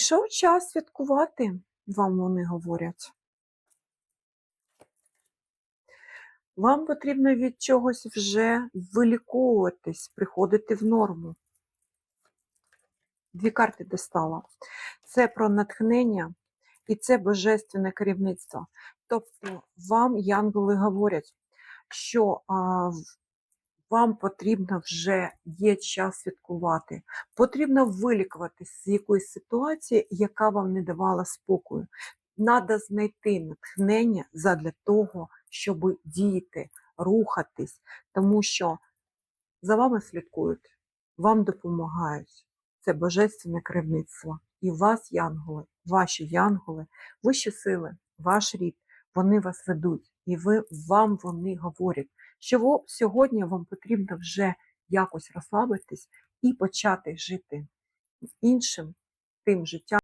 Прийшов час святкувати, вам вони говорять. Вам потрібно від чогось вже виліковуватись, приходити в норму. Дві карти достала. Це про натхнення і це божественне керівництво. Тобто вам янголи говорять, що а, вам потрібно вже є час святкувати. Потрібно вилікуватись з якоїсь ситуації, яка вам не давала спокою. Надо знайти натхнення задля того, щоб діяти, рухатись, тому що за вами слідкують, вам допомагають. Це божественне керівництво. І вас, янголи, ваші янголи, вищі сили, ваш рід, вони вас ведуть, і ви вам вони говорять, що сьогодні вам потрібно вже якось розслабитись і почати жити іншим тим життям.